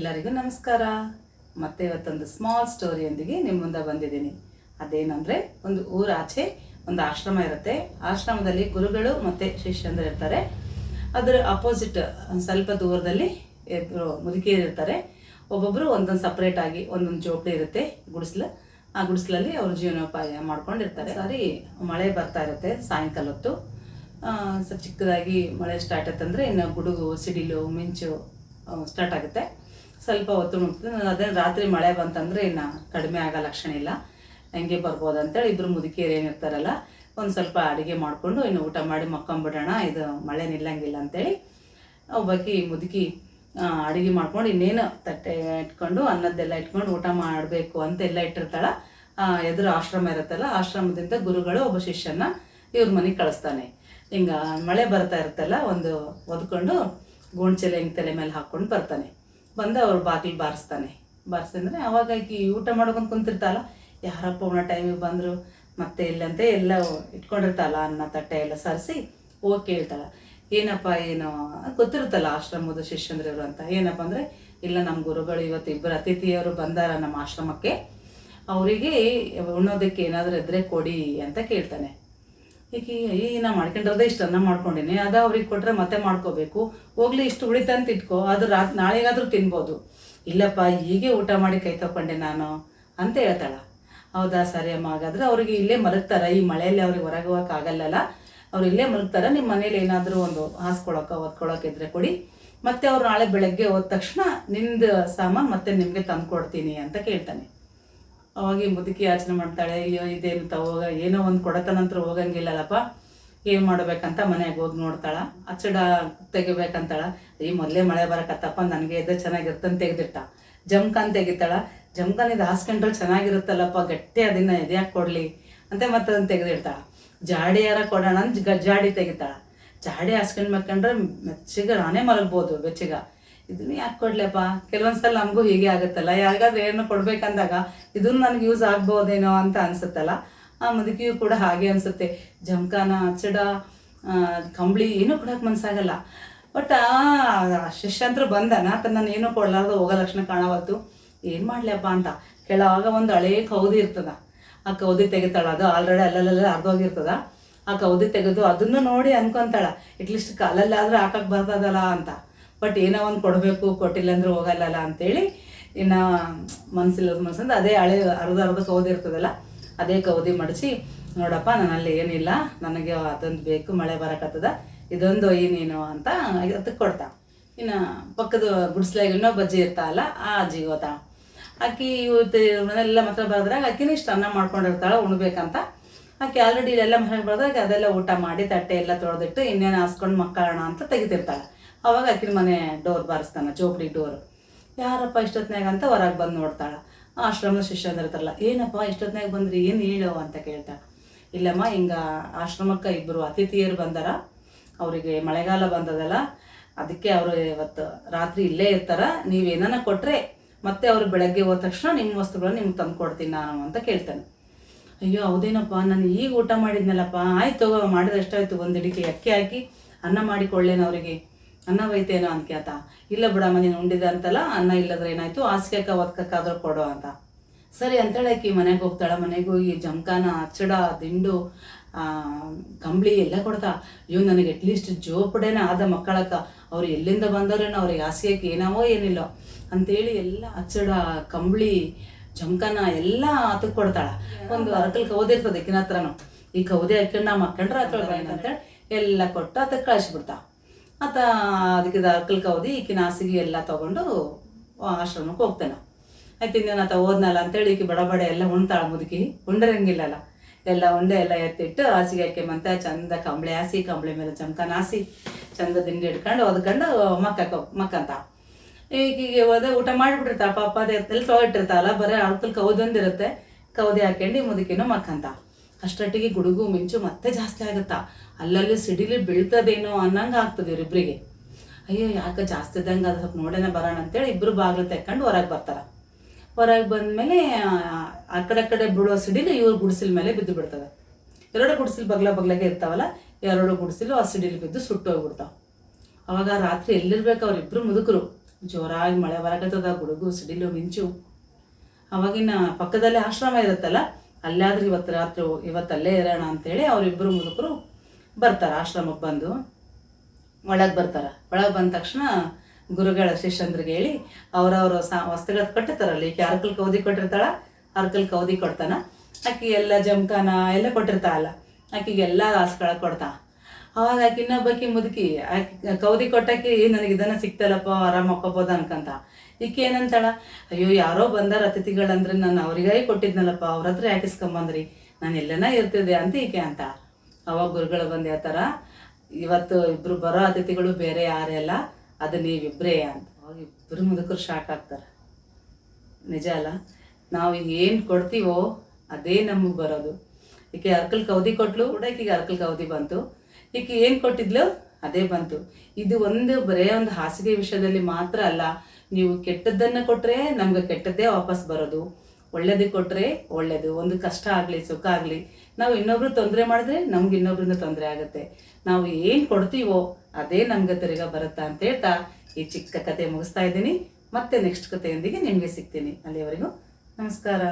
ಎಲ್ಲರಿಗೂ ನಮಸ್ಕಾರ. ಮತ್ತೆ ಇವತ್ತೊಂದು ಸ್ಮಾಲ್ ಸ್ಟೋರಿಯೊಂದಿಗೆ ನಿಮ್ಮ ಮುಂದೆ ಬಂದಿದ್ದೀನಿ. ಅದೇನಂದರೆ ಒಂದು ಊರಾಚೆ ಒಂದು ಆಶ್ರಮ ಇರುತ್ತೆ. ಆಶ್ರಮದಲ್ಲಿ ಗುರುಗಳು ಮತ್ತೆ ಶಿಷ್ಯಂದರು ಇರ್ತಾರೆ. ಅದರ ಅಪೋಸಿಟ್ ಸ್ವಲ್ಪ ದೂರದಲ್ಲಿ ಇಬ್ರು ಮುದುಕಿಯರು ಇರ್ತಾರೆ. ಒಬ್ಬೊಬ್ರು ಒಂದೊಂದು ಸಪ್ರೇಟಾಗಿ ಒಂದೊಂದು ಜೋಪಡಿ ಇರುತ್ತೆ ಗುಡಿಸ್ಲು. ಆ ಗುಡಿಸ್ಲಲ್ಲಿ ಅವ್ರ ಜೀವನೋಪಾಯ ಮಾಡ್ಕೊಂಡಿರ್ತಾರೆ. ಸರಿ, ಮಳೆ ಬರ್ತಾ ಇರುತ್ತೆ ಸಾಯಂಕಾಲ ಹೊತ್ತು. ಚಿಕ್ಕದಾಗಿ ಮಳೆ ಸ್ಟಾರ್ಟ್ ಆಯ್ತಂದ್ರೆ ಇನ್ನು ಗುಡುಗು, ಸಿಡಿಲು, ಮಿಂಚು ಸ್ಟಾರ್ಟ್ ಆಗುತ್ತೆ. ಸ್ವಲ್ಪ ಹೊತ್ತು ಮುಗ್ತದೆ ಅದೇ ರಾತ್ರಿ ಮಳೆ ಬಂತಂದ್ರೆ ಇನ್ನು ಕಡಿಮೆ ಆಗೋ ಲಕ್ಷಣ ಇಲ್ಲ. ಹೆಂಗೆ ಬರ್ಬೋದು ಅಂತೇಳಿ ಇಬ್ಬರು ಮುದುಕಿಯರು ಏನಿರ್ತಾರಲ್ಲ ಒಂದು ಸ್ವಲ್ಪ ಅಡುಗೆ ಮಾಡಿಕೊಂಡು ಇನ್ನು ಊಟ ಮಾಡಿ ಮಕ್ಕೊಂಬಿಡೋಣ, ಇದು ಮಳೆ ನಿಲ್ಲಂಗಿಲ್ಲ ಅಂತೇಳಿ ಒಬ್ಬಾಕಿ ಮುದುಕಿ ಅಡುಗೆ ಮಾಡ್ಕೊಂಡು ಇನ್ನೇನು ತಟ್ಟೆ ಇಟ್ಕೊಂಡು ಅನ್ನದ್ದೆಲ್ಲ ಇಟ್ಕೊಂಡು ಊಟ ಮಾಡಬೇಕು ಅಂತ ಇಟ್ಟಿರ್ತಾಳೆ. ಎದುರು ಆಶ್ರಮ ಇರುತ್ತಲ್ಲ, ಆಶ್ರಮದಿಂದ ಗುರುಗಳು ಒಬ್ಬ ಶಿಷ್ಯನ ಇವ್ರ ಮನೆಗೆ ಕಳಿಸ್ತಾನೆ. ಹಿಂಗೆ ಮಳೆ ಬರ್ತಾ ಇರುತ್ತಲ್ಲ, ಒಂದು ಒದ್ಕೊಂಡು ಗೋಣ್ಚೆಲೆ ಹಿಂಗೆ ತಲೆ ಮೇಲೆ ಹಾಕ್ಕೊಂಡು ಬರ್ತಾನೆ. ಬಂದು ಅವ್ರು ಬಾಗಿಲು ಬಾರಿಸ್ತಾನೆ. ಬಾರಿಸ್ತಂದ್ರೆ ಅವಾಗ ಆಕಿ ಊಟ ಮಾಡ್ಕೊಂಡು ಕುಂತಿರ್ತಾಳ. ಯಾರಪ್ಪ ಅವನ ಟೈಮಿಗೆ ಬಂದರು? ಮತ್ತೆ ಇಲ್ಲಂತೆ ಎಲ್ಲ ಇಟ್ಕೊಂಡಿರ್ತಾಳ, ಅನ್ನ, ತಟ್ಟೆ ಎಲ್ಲ ಸರಿಸಿ ಹೋಗಿ ಕೇಳ್ತಾಳ. ಏನಪ್ಪ, ಏನು ಗೊತ್ತಿರುತ್ತಲ್ಲ ಆಶ್ರಮದ ಶಿಷ್ಯಂದ್ರವ್ರು ಅಂತ. ಏನಪ್ಪ ಅಂದರೆ, ಇಲ್ಲ ನಮ್ಮ ಗುರುಗಳು ಇವತ್ತು ಇಬ್ಬರು ಅತಿಥಿಯವರು ಬಂದಾರ ನಮ್ಮ ಆಶ್ರಮಕ್ಕೆ. ಅವರಿಗೆ ಉಣ್ಣೋದಕ್ಕೆ ಏನಾದರೂ ಇದ್ರೆ ಕೊಡಿ ಅಂತ ಕೇಳ್ತಾನೆ. ಈಗ ಈ ನಾ ಮಾಡ್ಕೊಂಡಿರೋದೇ ಅನ್ನ ಮಾಡ್ಕೊಂಡಿನಿ. ಅದು ಅವ್ರಿಗೆ ಕೊಟ್ಟರೆ ಮತ್ತೆ ಮಾಡ್ಕೋಬೇಕು. ಹೋಗ್ಲಿ, ಇಷ್ಟು ಉಳಿತಂತ ಇಟ್ಕೋ. ಅದು ರಾತ್, ನಾಳೆಗಾದರೂ ತಿನ್ಬೋದು. ಇಲ್ಲಪ್ಪ, ಹೀಗೆ ಊಟ ಮಾಡಿ ಕೈ ತಕೊಂಡೆ ನಾನು, ಅಂತ ಹೇಳ್ತಾಳ. ಹೌದಾ, ಸರಿ ಅಮ್ಮ. ಹಾಗಾದ್ರೆ ಅವ್ರಿಗೆ ಇಲ್ಲೇ ಮಲಗ್ತಾರ. ಈ ಮಳೆಯಲ್ಲಿ ಅವ್ರಿಗೆ ಹೊರಗೆ ಹೋಗಕ್ಕೆ ಆಗಲ್ಲಲ್ಲ. ಅವ್ರು ಇಲ್ಲೇ ಮಲಗ್ತಾರ. ನಿಮ್ಮ ಮನೇಲಿ ಏನಾದರೂ ಒಂದು ಹಾಸ್ಕೊಳಕ್ಕೆ ಓದ್ಕೊಳಕ್ಕೆ ಇದ್ರೆ ಕೊಡಿ. ಮತ್ತೆ ಅವ್ರು ನಾಳೆ ಬೆಳಗ್ಗೆ ಹೋದ ತಕ್ಷಣ ನಿಂದು ಸಾಮಾನು ಮತ್ತೆ ನಿಮಗೆ ತಂದು ಕೊಡ್ತೀನಿ ಅಂತ ಕೇಳ್ತಾನೆ. ಅವಾಗ ಮುದುಕಿ ಯೋಚನೆ ಮಾಡ್ತಾಳೆ, ಅಯ್ಯೋ ಇದೇನು ಹೋಗ, ಏನೋ ಒಂದು ಕೊಡತನಂತ್ರ ಹೋಗಂಗಿಲ್ಲಲ್ಲಪ್ಪ, ಏನು ಮಾಡ್ಬೇಕಂತ ಮನೆಗೆ ಹೋಗಿ ನೋಡ್ತಾಳ. ಅಚ್ಚಡ ತೆಗಿಬೇಕಂತಾಳ. ಈ ಮೊದಲೇ ಮಳೆ ಬರಕತ್ತಪ್ಪ, ನನಗೆ ಇದು ಚೆನ್ನಾಗಿರ್ತಂತ ತೆಗೆದಿಟ್ಟ. ಜಮ್ಕನ್ ತೆಗಿತಾಳ. ಜಮ್ಕನ್ ಇದು ಹಾಸ್ಕೊಂಡ್ರೆ ಚೆನ್ನಾಗಿರುತ್ತಲ್ಲಪ್ಪ, ಗಟ್ಟಿ ಅದನ್ನ ಎದ್ಯಾಕೆ ಕೊಡ್ಲಿ? ಅಂತ ಮತ್ತೆ ಅದನ್ನ ತೆಗೆದಿಡ್ತಾಳ ಜಾಡಿ ಯಾರ ಕೊಡೋಣ? ಅಂತ ಜಾಡಿ ತೆಗಿತಾಳ. ಜಾಡಿ ಹಾಸ್ಕೊಂಡ್ ಮಕ್ಕಂಡ್ರೆ ಮೆಚ್ಚಿಗೆ ನಾನೇ ಮಲಗ್ಬೋದು ಬೆಚ್ಚಿಗ. ಇದನ್ನ ಯಾಕೆ ಕೊಡ್ಲಪ್ಪ? ಕೆಲವೊಂದ್ಸಲ ನಮಗೂ ಹೀಗೆ ಆಗುತ್ತಲ್ಲ. ಯಾರಿಗಾದ್ರೂ ಏನು ಕೊಡ್ಬೇಕಂದಾಗ ಇದನ್ನು ನನಗೆ ಯೂಸ್ ಆಗ್ಬೋದೇನೋ ಅಂತ ಅನ್ಸುತ್ತಲ್ಲ. ಆ ಮುದುಕಿಯು ಕೂಡ ಹಾಗೆ ಅನ್ಸುತ್ತೆ. ಜಮ್ಕಾನ, ಅಚ್ಚಡ ಕಂಬಳಿ ಏನೂ ಕೊಡೋಕೆ ಮನ್ಸಾಗಲ್ಲ. ಬಟ್ ಆ ಶಿಷ್ಯಂತ್ರ ಬಂದನ ತನ್ನ ಏನೂ ಕೊಡ್ಲಾರ್ದು ಹೋಗೋ ಲಕ್ಷಣ ಕಾಣವತ್ತು ಏನು ಮಾಡ್ಲಪ್ಪ ಅಂತ. ಕೆಳವಾಗ ಒಂದು ಹಳೇ ಕೌದಿ ಇರ್ತದ. ಆ ಕೌದಿ ತೆಗಿತಾಳ. ಅದು ಆಲ್ರೆಡಿ ಅಲ್ಲಲ್ಲೆಲ್ಲ ಅರ್ಧೋಗಿರ್ತದ. ಆ ಕೌದಿ ತೆಗೆದು ಅದನ್ನು ನೋಡಿ ಅನ್ಕೊಂತಾಳ. ಅಟ್ಲೀಸ್ಟ್ ಕಾಲಲ್ಲಾದ್ರೂ ಹಾಕಕ್ಕೆ ಬರ್ತದಲ್ಲ ಅಂತ. ಬಟ್ ಏನೋ ಒಂದು ಕೊಡಬೇಕು, ಕೊಟ್ಟಿಲ್ಲ ಅಂದ್ರೆ ಹೋಗಲ್ಲಲ್ಲ ಅಂತೇಳಿ ಇನ್ನು ಮನ್ಸಿಲ್ಲ ಮನ್ಸಂದು ಅದೇ ಹಳೆ ಅರ್ಧ ಅರ್ಧ ಕೌದಿ ಇರ್ತದಲ್ಲ, ಅದೇ ಕೌದಿ ಮಡಚಿ, ನೋಡಪ್ಪ, ನನ್ನಲ್ಲಿ ಏನಿಲ್ಲ, ನನಗೆ ಅದೊಂದು ಬೇಕು, ಮಳೆ ಬರಕತ್ತದ, ಇದೊಂದು ಏನೇನು ನೀನು ಅಂತ ಅದಕ್ಕೆ ಕೊಡ್ತಾ. ಇನ್ನು ಪಕ್ಕದ ಗುಡಿಸ್ಲಾಗ ಇನ್ನೊಬ್ಬ ಅಜ್ಜಿ ಇರ್ತಾಳಲ್ಲ, ಆ ಅಜ್ಜಿಗೆ ಹೋತಾ ಆಕಿ ಇವತ್ತು ಮನೆಯೆಲ್ಲ ಬರೆದ್ರಾಗ ಆಕಿನೂ ಇಷ್ಟು ಅನ್ನ ಮಾಡ್ಕೊಂಡಿರ್ತಾಳೆ, ಉಣ್ಬೇಕಂತ. ಆಕೆ ಆಲ್ರೆಡಿ ಇಲ್ಲೆಲ್ಲ ಮನೆಗೆ ಬರೆದಾಗ ಅದೆಲ್ಲ ಊಟ ಮಾಡಿ, ತಟ್ಟೆ ಎಲ್ಲ ತೊಳೆದಿಟ್ಟು ಇನ್ನೇನು ಹಾಸ್ಕೊಂಡು ಮಕ್ಕಳೋಣ ಅಂತ ತೆಗಿತಿರ್ತಾಳೆ. ಅವಾಗ ಆಕಿನ ಮನೆ ಡೋರ್ ಬಾರಿಸ್ತಾನೆ, ಚೋಪಡಿ ಡೋರ್ ಯಾರಪ್ಪ ಇಷ್ಟೊತ್ನಾಗ ಅಂತ ಹೊರಗೆ ಬಂದು ನೋಡ್ತಾಳೆ. ಆಶ್ರಮದ ಶಿಷ್ಯ ಇರ್ತಾರಲ್ಲ, ಏನಪ್ಪ ಇಷ್ಟೊತ್ನಾಗ ಬಂದ್ರಿ, ಏನು ಹೇಳೋ ಅಂತ ಕೇಳ್ತಾಳೆ. ಇಲ್ಲಮ್ಮ, ಹಿಂಗೆ ಆಶ್ರಮಕ್ಕೆ ಇಬ್ಬರು ಅತಿಥಿಯರು ಬಂದಾರ. ಅವರಿಗೆ ಮಳೆಗಾಲ ಬಂದದಲ್ಲ, ಅದಕ್ಕೆ ಅವರು ಇವತ್ತು ರಾತ್ರಿ ಇಲ್ಲೇ ಇರ್ತಾರ. ನೀವೇನ ಕೊಟ್ಟರೆ ಮತ್ತೆ ಅವರು ಬೆಳಗ್ಗೆ ಹೋದ ತಕ್ಷಣ ನಿಮ್ಮ ವಸ್ತುಗಳನ್ನ ನಿಮ್ಗೆ ತಂದು ಕೊಡ್ತೀನಿ ನಾನು ಅಂತ ಕೇಳ್ತಾನೆ. ಅಯ್ಯೋ, ಹೌದೇನಪ್ಪ, ನಾನು ಈಗ ಊಟ ಮಾಡಿದ್ನಲ್ಲಪ್ಪ. ಆಯ್ತು ಮಾಡಿದಷ್ಟಾಯ್ತು ಒಂದು ಇಡಿಕೆ ಅಕ್ಕಿ ಹಾಕಿ, ಅನ್ನ ಮಾಡಿಕೊಳ್ಳೇನು ಅವರಿಗೆ? ಅನ್ನ ಒಯ್ತೇನೋ ಅಂತ. ಕೇಳ್ತಾ ಇಲ್ಲ ಬಿಡಮ್ಮ, ನೀನು ಉಂಡಿದೆ ಅಂತಲ್ಲ, ಅನ್ನ ಇಲ್ಲದ್ರೆ ಏನಾಯ್ತು? ಹಾಸಿಗೆಕ ಒದ್ಕಕ್ಕಾದ್ರೂ ಕೊಡು ಅಂತ. ಸರಿ ಅಂತೇಳಿ ಆಕಿ ಮನೆಗೆ ಹೋಗ್ತಾಳ. ಮನೆಗೆ ಹೋಗಿ ಜಮಖಾನ ಅಚ್ಚಡ, ದಿಂಡು ಕಂಬಳಿ ಎಲ್ಲ ಕೊಡ್ತಾ. ಇವ್ ನನಗೆ ಅಟ್ಲೀಸ್ಟ್ ಜೋಪಡೆನ ಆದ ಮಕ್ಕಳಕ್ಕ. ಅವ್ರು ಎಲ್ಲಿಂದ ಬಂದವ್ರೇನೋ ಅವ್ರಿಗೆ ಹಾಸಿಗೆಗೆ ಏನಾವೋ ಏನಿಲ್ಲೋ. ಅಂತೇಳಿ ಎಲ್ಲ ಅಚ್ಚಡ, ಕಂಬಳಿ ಜಮಖಾನ ಎಲ್ಲ ಅದಕ್ಕೆ ಕೊಡ್ತಾಳ. ಒಂದು ಅರಕಲ್ ಕೌದೆ ಇರ್ತದೆ ಕಿನ ಹತ್ರನು. ಈ ಕೌದೆ ಹಾಕೊಂಡು ನಾವು ಮಕ್ಕಂಡ್ರೆ ಹಾಕೊಳ್ಬೇಡ ಅಂತೇಳಿ ಎಲ್ಲ ಕೊಟ್ಟು ಅದಕ್ಕೆ ಕಳಿಸ್ಬಿಡ್ತಾ. ಆತ ಅದಕ್ಕೆ ಅರ್ಕಲ್ ಕೌದಿ ಈಕಿನ ಹಾಸಿಗೆ ಎಲ್ಲ ತಗೊಂಡು ಆಶ್ರಮಕ್ಕೆ ಹೋಗ್ತಾನೆ. ಆಯ್ತು, ಇನ್ನೇನು ಆತ ಓದ್ನಲ್ಲ ಅಂತೇಳಿ ಈಕಿ ಬಡ ಬಡ ಎಲ್ಲ ಉಣ್ತಾಳೆ ಮುದುಕಿ, ಉಂಡರಂಗಿಲ್ಲಲ್ಲ. ಎಲ್ಲ ಉಂಡೆ ಎಲ್ಲ ಎತ್ತಿಟ್ಟು ಹಾಸಿಗೆ ಹಾಕಿ ಮತ್ತೆ ಚಂದ ಕಂಬಳಿ ಹಾಸಿ, ಕಂಬಳಿ ಮೇಲೆ ಚಮಕನ ಹಾಸಿ, ಚಂದ ದಿಂಡಿ ಹಿಡ್ಕೊಂಡು ಒದ್ಕೊಂಡು ಮಕ್ಕ ಮಕ್ಕಂತ ಈಗೀಗ ಹೋದ ಊಟ ಮಾಡಿಬಿಟ್ಟಿರ್ತಾಳ, ಪಾಪ ಅದೇ ಎಲ್ಲಿ ತೊಗೊಟ್ಟಿರ್ತಾಳಲ್ಲ ಬರೀ ಅಳ್ಕಲ್ ಕೌದೊಂದಿರುತ್ತೆ ಕೌದಿ ಹಾಕೊಂಡು ಮುದುಕಿನೂ ಮಕ್ಕಂತ ಅಷ್ಟೊಟ್ಟಿಗೆ ಗುಡುಗು ಮಿಂಚು ಮತ್ತೆ ಜಾಸ್ತಿ ಆಗುತ್ತಾ. ಅಲ್ಲಲ್ಲಿ ಸಿಡಿಲಿ ಬೀಳ್ತದೇನೋ ಅನ್ನಂಗೆ ಆಗ್ತದೆ ಇವ್ರಿಬ್ರಿಗೆ. ಅಯ್ಯೋ, ಯಾಕೆ ಜಾಸ್ತಿ ಇದ್ದಂಗೆ ಅದು ಸ್ವಲ್ಪ ನೋಡೋಣ ಬರೋಣ ಅಂತೇಳಿ ಇಬ್ಬರು ಬಾಗಿಲು ತೆಕ್ಕೊಂಡು ಹೊರಗೆ ಬರ್ತಾರೆ. ಹೊರಗೆ ಬಂದಮೇಲೆ, ಆ ಕಡೆ ಕಡೆ ಬೀಳೋ ಸಿಡಿಲು ಇವ್ರ ಗುಡಿಸಿಲ ಮೇಲೆ ಬಿದ್ದು ಬಿಡ್ತದೆ. ಎರಡು ಗುಡಿಸಿಲು ಬಗ್ಲ ಬಗ್ಲಾಗೆ ಇರ್ತಾವಲ್ಲ, ಎರಡು ಗುಡಿಸಿಲು ಆ ಸಿಡಿಲು ಬಿದ್ದು ಸುಟ್ಟು ಹೋಗ್ಬಿಡ್ತಾವೆ. ಅವಾಗ ರಾತ್ರಿ ಎಲ್ಲಿರ್ಬೇಕು ಅವ್ರಿಬ್ರು ಮುದುಕರು. ಜೋರಾಗಿ ಮಳೆ ಬರಕತ್ತದ, ಗುಡುಗು, ಸಿಡಿಲು ಮಿಂಚು. ಅವಾಗಿನ ಪಕ್ಕದಲ್ಲೇ ಆಶ್ರಮ ಇರುತ್ತಲ್ಲ, ಅಲ್ಲಾದ್ರೂ ಇವತ್ತು ರಾತ್ರಿ, ಇವತ್ತಲ್ಲೇ ಇರೋಣ ಅಂತೇಳಿ ಅವರಿಬ್ಬರು ಮುದುಕರು ಬರ್ತಾರೆ ಆಶ್ರಮಕ್ಕೆ ಬಂದು. ಒಳಗೆ ಬರ್ತಾರೆ. ಒಳಗೆ ಬಂದ ತಕ್ಷಣ ಗುರುಗಳ ಶಿಷ್ಯಂದ್ರಿಗೆ ಹೇಳಿ ಅವರವರು ಸಾ, ವಸ್ತುಗಳು ಕೊಟ್ಟಿರ್ತಾರಲ್ಲ ಈಕೆ ಅರ್ಕಲ್ ಕೌದಿ ಕೊಟ್ಟಿರ್ತಾಳ ಅರ್ಕಲ್ ಕೌದಿ ಕೊಡ್ತಾನ. ಆಕಿ ಎಲ್ಲ ಜಮ್ಕಾನ ಎಲ್ಲ ಕೊಟ್ಟಿರ್ತಾಳಲ್ಲ ಆಕಿಗೆ ಎಲ್ಲ ಆಸ್ಗಳ ಕೊಡ್ತಾ. ಅವಾಗ ಆಕಿ ಇನ್ನೊಬ್ಬಾಕಿ ಮುದುಕಿ, ಆಕಿ ಕೌದಿ ಕೊಟ್ಟಾಕಿ ನನಗೆ ಇದನ್ನ ಸಿಕ್ತಲ್ಲಪ್ಪ, ಆರಾಮ್ ಮಕ್ಕೋಬೋದು ಅನ್ಕಂತ. ಈಕೆ ಏನಂತಾಳ, ಅಯ್ಯೋ, ಯಾರೋ ಬಂದಾರ ಅತಿಥಿಗಳಂದ್ರೆ ನಾನು ಅವ್ರಿಗಾಗಿ ಕೊಟ್ಟಿದ್ನಲ್ಲಪ್ಪ, ಅವ್ರ ಹತ್ರ ಯಾಕಿಸ್ಕೊಂಬಂದ್ರಿ? ನಾನು ಎಲ್ಲನ ಇರ್ತಿದ್ದೆ ಅಂತ ಈಕೆ ಅಂತ. ಅವಾಗ ಗುರುಗಳು ಬಂದು ಹೇಳ್ತಾರ, ಇವತ್ತು ಇಬ್ರು ಬರೋ ಅತಿಥಿಗಳು ಬೇರೆ ಯಾರೇ ಅಲ್ಲ, ಅದು ನೀವಿಬ್ರೇ ಅಂತ. ಅವಾಗ ಇಬ್ಬರು ಮುದುಕರು ಶಾಕ್ ಆಗ್ತಾರೆ. ನಿಜ ಅಲ್ಲ? ನಾವು ಏನು ಕೊಡ್ತೀವೋ ಅದೇ ನಮಗೆ ಬರೋದು. ಈಕೆ ಅರ್ಕಲ್ ಕೌದಿ ಕೊಟ್ಲು ಕೂಡ ಈಕೆಗೆ ಅರ್ಕಲ್ ಕೌದಿ ಬಂತು. ಈಕೆ ಏನು ಕೊಟ್ಟಿದ್ಲು? ಅದೇ ಬಂತು. ಇದು ಒಂದು ಬರೇ ಒಂದು ಹಾಸಿಗೆ ವಿಷಯದಲ್ಲಿ ಮಾತ್ರ ಅಲ್ಲ, ನೀವು ಕೆಟ್ಟದ್ದನ್ನು ಕೊಟ್ಟರೆ ನಮ್ಗೆ ಕೆಟ್ಟದ್ದೇ ವಾಪಸ್ ಬರೋದು. ಒಳ್ಳೇದಕ್ಕೆ ಕೊಟ್ಟರೆ ಒಳ್ಳೇದು. ಒಂದು ಕಷ್ಟ ಆಗಲಿ, ಸುಖ ಆಗಲಿ ನಾವು ಇನ್ನೊಬ್ರು ತೊಂದರೆ ಮಾಡಿದ್ರೆ ನಮ್ಗೆ ಇನ್ನೊಬ್ರಿಂದ ತೊಂದರೆ ಆಗುತ್ತೆ. ನಾವು ಏನು ಕೊಡ್ತೀವೋ ಅದೇ ನಮ್ಗೆ ತಿರ್ಗಾ ಬರುತ್ತಾ ಅಂತ ಹೇಳ್ತಾ ಈ ಚಿಕ್ಕ ಕತೆ ಮುಗಿಸ್ತಾ ಇದ್ದೀನಿ. ಮತ್ತೆ ನೆಕ್ಸ್ಟ್ ಕಥೆಯೊಂದಿಗೆ ನಿಮಗೆ ಸಿಗ್ತೀನಿ. ಅಲ್ಲಿವರೆಗೂ ನಮಸ್ಕಾರ.